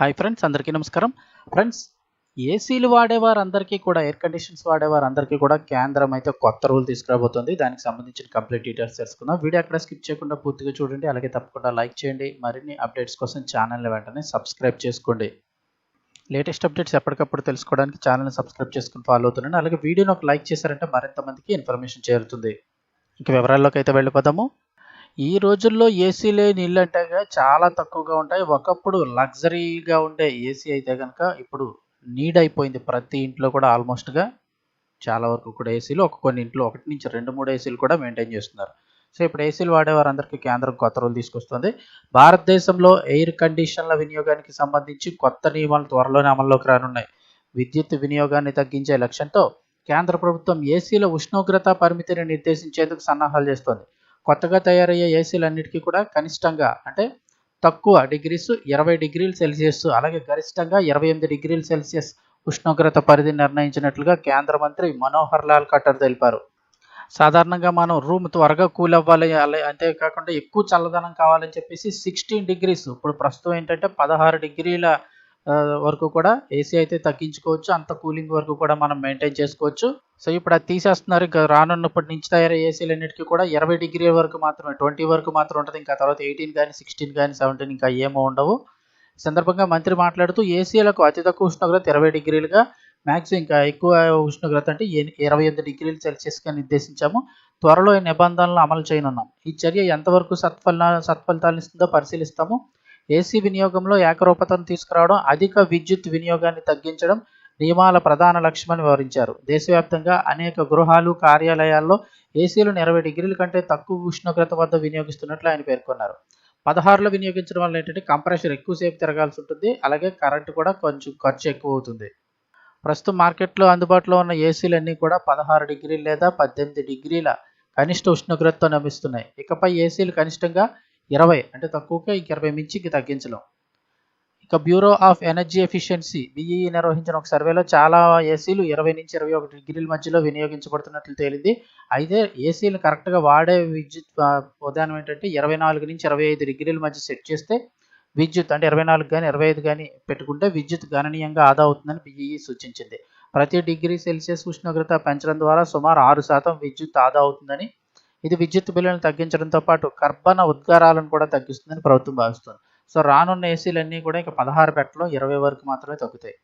Hi friends అందరికీ నమస్కారం. Friends ఏసీలు వాడేవారు అందరికీ కూడా ఎయిర్ కండిషన్స్ వాడేవారందరికీ కూడా కేంద్రం అయితే కొత్త రూల్ తీసుకురాబోతుంది. దానికి సంబంధించిన కంప్లీట్ డీటెయిల్స్ తెలుసుకుందాం. వీడియో అక్కడ స్కిప్ చేయకుండా పూర్తిగా చూడండి. అలాగే తప్పకుండా లైక్ చేయండి. మరిన్ని అప్డేట్స్ కోసం ఛానల్ని వెంటనే సబ్స్క్రైబ్ చేసుకోండి. లేటెస్ట్ అప్డేట్స్ ఎప్పటికప్పుడు తెలుసుకోవడానికి ఛానల్ని సబ్స్క్రైబ్ చేసుకుని ఫాలో అవుతున్నాను అలాగే వీడియోని ఒక లైక్ చేశారంటే మరింత మందికి ఇన్ఫర్మేషన్ చేరుతుంది. ఇంక వివరాల్లోకి అయితే వెళ్ళిపోదాము. ఈ రోజుల్లో ఏసీ లేని ఇల్లు అంటే చాలా తక్కువగా ఉంటాయి. ఒకప్పుడు లగ్జరీగా ఉండే ఏసీ అయితే కనుక ఇప్పుడు నీడ్ అయిపోయింది ప్రతి ఇంట్లో కూడా ఆల్మోస్ట్గా. చాలా వరకు కూడా ఏసీలు ఒక కొన్ని ఇంట్లో ఒకటి నుంచి రెండు మూడు ఏసీలు కూడా మెయింటైన్ చేస్తున్నారు. సో ఇప్పుడు ఏసీలు వాడేవారందరికీ కేంద్రం కొత్త రూల్ తీసుకొస్తుంది. భారతదేశంలో ఎయిర్ కండిషన్ల వినియోగానికి సంబంధించి కొత్త నియమాలు త్వరలోనే అమల్లోకి రానున్నాయి. విద్యుత్ వినియోగాన్ని తగ్గించే లక్ష్యంతో కేంద్ర ప్రభుత్వం ఏసీల ఉష్ణోగ్రత పరిమితిని నిర్దేశించేందుకు సన్నాహాలు చేస్తోంది. కొత్తగా తయారయ్యే ఏసీలన్నిటికీ కూడా కనిష్టంగా అంటే తక్కువ డిగ్రీస్ ఇరవై డిగ్రీల సెల్సియస్ అలాగే గరిష్టంగా ఇరవై ఎనిమిది డిగ్రీల సెల్సియస్ ఉష్ణోగ్రత పరిధి నిర్ణయించినట్లుగా కేంద్ర మంత్రి మనోహర్ లాల్ ఖట్టర్ తెలిపారు. సాధారణంగా మనం రూమ్ త్వరగా కూల్ అవ్వాలి అలా అంతేకాకుండా ఎక్కువ చల్లదనం కావాలని చెప్పేసి సిక్స్టీన్ డిగ్రీస్ ఇప్పుడు ప్రస్తుతం ఏంటంటే పదహారు డిగ్రీల వరకు కూడా ఏసీ అయితే తగ్గించుకోవచ్చు. అంత కూలింగ్ వరకు కూడా మనం మెయింటైన్ చేసుకోవచ్చు. సో ఇప్పుడు అది తీసేస్తున్నారు. ఇంకా రానున్నప్పటి నుంచి తయారయ్యే ఏసీలు అన్నిటికీ కూడా ఇరవై డిగ్రీల వరకు మాత్రమే ట్వంటీ వరకు మాత్రం ఉంటుంది. ఇంకా తర్వాత ఎయిటీన్ కానీ సిక్స్టీన్ కానీ సెవెంటీన్ ఇంకా ఏమో ఉండవు. సందర్భంగా మంత్రి మాట్లాడుతూ ఏసీలకు అతి తక్కువ ఉష్ణోగ్రత ఇరవై డిగ్రీలుగా మ్యాక్సిమం ఇంకా ఎక్కువ ఉష్ణోగ్రత అంటే ఇరవై ఎనిమిది డిగ్రీలు సెల్సియస్గా నిర్దేశించాము. త్వరలో ఈ నిబంధనలు అమలు చేయనున్నాం. ఈ చర్య ఎంతవరకు సత్ఫల సత్ఫలితాలను ఇస్తుందో పరిశీలిస్తాము. ఏసీ వినియోగంలో ఏకరూపతను తీసుకురావడం అధిక విద్యుత్ వినియోగాన్ని తగ్గించడం నియమాల ప్రధాన లక్ష్యమని వివరించారు. దేశవ్యాప్తంగా అనేక గృహాలు కార్యాలయాల్లో ఏసీలను ఇరవై డిగ్రీల కంటే తక్కువ ఉష్ణోగ్రత వద్ద వినియోగిస్తున్నట్లు ఆయన పేర్కొన్నారు. పదహారులో వినియోగించడం వల్ల ఏంటంటే కంప్రెషర్ ఎక్కువసేపు తిరగాల్సి ఉంటుంది అలాగే కరెంట్ కూడా కొంచెం ఖర్చు ఎక్కువ అవుతుంది ప్రస్తుతం మార్కెట్లో అందుబాటులో ఉన్న ఏసీలన్నీ కూడా పదహారు డిగ్రీలు లేదా పద్దెనిమిది డిగ్రీల కనిష్ట ఉష్ణోగ్రతతో నమ్మిస్తున్నాయి ఇకపై ఏసీలు కనిష్టంగా ఇరవై అంటే తక్కువగా ఇంక ఇరవై మించికి తగ్గించలేం. ఇక bureau of energy efficiency BEE నిర్వహించిన ఒక సర్వేలో చాలా ఏసీలు ఇరవై నుంచి ఇరవై ఒకటి డిగ్రీల మధ్యలో వినియోగించబడుతున్నట్లు తేలింది. అయితే ఏసీలు కరెక్ట్గా వాడే విద్యుత్ ఉదాహరణ ఏంటంటే ఇరవై నాలుగు నుంచి ఇరవై ఐదు డిగ్రీల మధ్య సెట్ చేస్తే విద్యుత్ అంటే ఇరవై నాలుగు కానీ ఇరవై ఐదు కానీ పెట్టుకుంటే విద్యుత్ గణనీయంగా ఆదా అవుతుందని బిఈఈ సూచించింది. ప్రతి డిగ్రీ సెల్సియస్ ఉష్ణోగ్రత పెంచడం ద్వారా సుమారు ఆరు శాతం విద్యుత్ ఆదా అవుతుందని ఇది విద్యుత్ బిల్లులను తగ్గించడంతో పాటు కర్బన ఉద్గారాలను కూడా తగ్గిస్తుందని ప్రభుత్వం భావిస్తుంది. సో రానున్న ఏసీలన్నీ కూడా ఇక పదహారు పెట్టలో ఇరవై వరకు మాత్రమే తగ్గుతాయి.